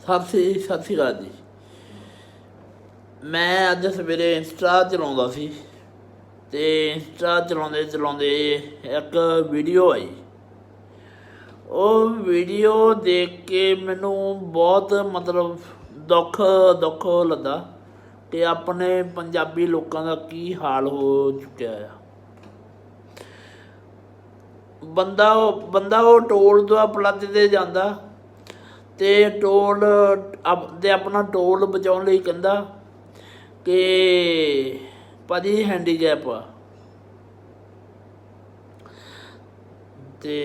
ਸਤਿ ਸ੍ਰੀ ਸਤਿ ਸ੍ਰੀ ਅਕਾਲ ਜੀ। ਮੈਂ ਅੱਜ ਸਵੇਰੇ ਇੰਸਟਾ ਚਲਾਉਂਦਾ ਸੀ ਤੇ ਇੰਸਟਾ ਚਲਾਉਂਦੇ ਚਲਾਉਂਦੇ ਇੱਕ ਵੀਡੀਓ ਆਈ। ਉਹ ਵੀਡੀਓ ਦੇਖ ਕੇ ਮੈਨੂੰ ਬਹੁਤ ਮਤਲਬ ਦੁੱਖ ਦੁੱਖ ਲੱਗਾ ਕਿ ਆਪਣੇ ਪੰਜਾਬੀ ਲੋਕਾਂ ਦਾ ਕੀ ਹਾਲ ਹੋ ਚੁੱਕਿਆ ਆ। ਬੰਦਾ ਉਹ ਬੰਦਾ ਉਹ ਟੋਲ ਤੋਂ ਪਲੱਜ ਤੇ ਜਾਂਦਾ ਤੇ ਟੋਲ ਅਪ- ਤੇ ਆਪਣਾ ਟੋਲ ਬਚਾਉਣ ਲਈ ਕਹਿੰਦਾ ਕਿ ਭਾਜੀ ਹੈਂਡੀਕੈਪ ਆ। ਤੇ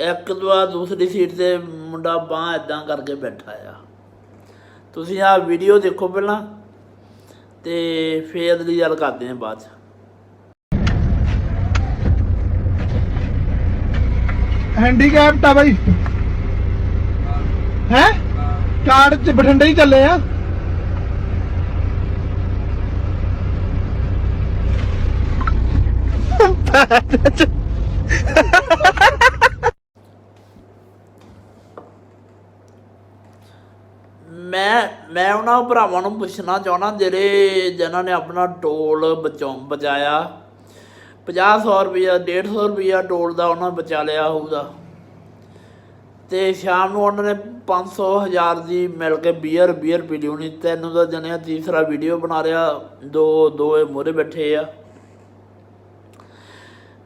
ਇੱਕ ਦਵਾ ਦੂਸਰੀ ਸੀਟ ਤੇ ਮੁੰਡਾ ਬਾਹ ਇਦਾਂ ਕਰਕੇ ਬੈਠਾ ਆ। ਤੁਸੀਂ ਆਹ ਵੀਡੀਓ ਦੇਖੋ ਪਹਿਲਾਂ ਤੇ ਫੇਰ ਦੀ ਗੱਲ ਕਰਦੇ ਹਾਂ ਬਾਅਦ ਚ। ਹੈਂਡੀਕੈਪਟ ਆ ਬਾਈ। ਹੈ? ਕਾਰਡ ਚ ਬਠਿੰਡੇ ਹੀ ਚੱਲੇ ਆ। ਮੈਂ ਮੈਂ ਉਹਨਾਂ ਭਰਾਵਾਂ ਨੂੰ ਪੁੱਛਣਾ ਚਾਹਣਾ ਜਿਹੜੇ, ਜਿਨ੍ਹਾਂ ਨੇ ਆਪਣਾ ਟੋਲ ਬਚਾਉ, ਬਚਾਇਆ। 50 ਰੁਪਇਆ 150 ਰੁਪਇਆ ਟੋਲ ਦਾ ਉਹਨਾਂ ਬਚਾ ਲਿਆ ਹੋਊਗਾ। ਤੇ ਸ਼ਾਮ ਨੂੰ ਉਹਨਾਂ ਨੇ 500 ਹਜ਼ਾਰ ਦੀ ਮਿਲ ਕੇ ਬੀਅਰ ਬੀਅਰ ਪੀ ਲਈ ਹੋਣੀ। ਤੈਨੂੰ ਦਾ ਜਣਿਆ ਤੀਸਰਾ ਵੀਡੀਓ ਬਣਾ ਰਿਹਾ। ਦੋ ਦੋ ਇਹ ਮੋਰੇ ਬੈਠੇ ਆ।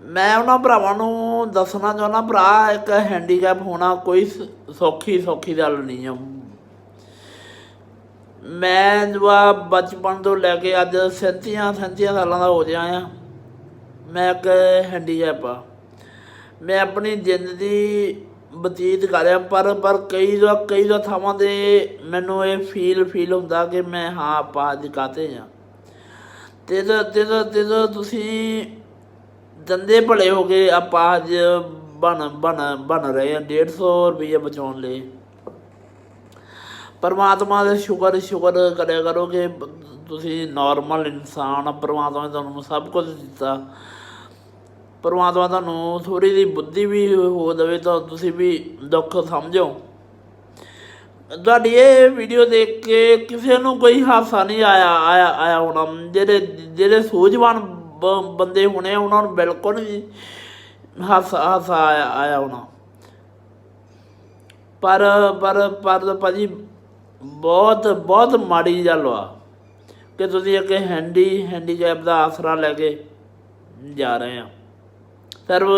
ਮੈਂ ਉਹਨਾਂ ਭਰਾਵਾਂ ਨੂੰ ਦੱਸਣਾ ਚਾਹੁੰਦਾ, ਭਰਾ, ਇੱਕ ਹੈਂਡੀਕੈਪ ਹੋਣਾ ਕੋਈ ਸ- ਸੌਖੀ ਸੌਖੀ ਗੱਲ ਨਹੀਂ ਆ। ਮੈਂ ਜਵਾ ਬਚਪਨ ਤੋਂ ਲੈ ਕੇ ਅੱਜ 37 37 ਸਾਲਾਂ ਦਾ ਹੋ ਗਿਆ ਆ। ਮੈਂ ਇੱਕ ਹੈਂਡੀਕੈਪ ਆ। ਮੈਂ ਆਪਣੀ ਜ਼ਿੰਦਗੀ ਬਤੀਤ ਕਰਿਆ ਪਰ ਪਰ ਕਈ ਦਾ ਕਈ ਦਾ ਥਾਵਾਂ ਤੇ ਮੈਨੂੰ ਇਹ ਫੀਲ ਫੀਲ ਹੁੰਦਾ ਕਿ ਮੈਂ ਹਾਂ, ਆਪਾਂ ਦਿਖਾਤੇ ਆ। ਤੇ ਤਾਂ ਤੇ ਤਾਂ ਤੇ ਤੁਸੀਂ ਦੰਦੇ ਭਲੇ ਹੋ ਗਏ ਆਪਾਂ ਅੱਜ ਬਣ ਬਣ ਬਣ ਰਹੇ ਆ 150 ਰੁਪਏ ਬਚਾਉਣ ਲਈ। ਪਰਮਾਤਮਾ ਦੇ ਸ਼ੁਕਰ ਸ਼ੁਕਰ ਕਰਿਆ ਕਰੋ ਕਿ ਤੁਸੀਂ ਨਾਰਮਲ ਇਨਸਾਨ ਆ, ਪਰਮਾਤਮਾ ਨੇ ਤੁਹਾਨੂੰ ਸਭ ਕੁਝ ਦਿੱਤਾ। ਪਰਮਾਤਮਾ ਤੁਹਾਨੂੰ ਥੋੜੀ ਦੀ ਬੁੱਧੀ ਵੀ ਹੋ ਦੇਵੇ ਤਾਂ ਤੁਸੀਂ ਵੀ ਦੁੱਖ ਸਮਝੋ। ਤੁਹਾਡੀ ਇਹ ਵੀਡੀਓ ਦੇਖ ਕੇ ਕਿਸੇ ਨੂੰ ਕੋਈ ਹਾਸਾ ਨਹੀਂ ਆਇਆ ਆਇਆ ਆਇਆ ਹੋਣਾ। ਜਿਹੜੇ ਜਿਹੜੇ ਸੂਝਵਾਨ ਬ- ਬੰਦੇ ਹੋਣੇ ਆ, ਉਹਨਾਂ ਨੂੰ ਬਿਲਕੁਲ ਨਹੀਂ ਹਾਸਾ ਹਾਸਾ ਆਇਆ ਆਇਆ ਹੋਣਾ। ਪਰ ਪਰ ਪਰ ਭਾਜੀ ਬਹੁਤ ਬਹੁਤ ਮਾੜੀ ਗੱਲ ਆ ਕਿ ਤੁਸੀਂ ਇੱਕ ਹੈਂਡੀ ਹੈਂਡੀਕੈਪ ਦਾ ਆਸਰਾ ਲੈ ਕੇ ਜਾ ਰਹੇ ਆ। ਸਿਰਫ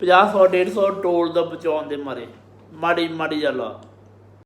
50 100 150 ਟੋਲ ਦਾ ਬਚਾਉਣ ਦੇ ਮਾਰੇ। ਮਾੜੀ ਮਾੜੀ ਗੱਲ ਆ।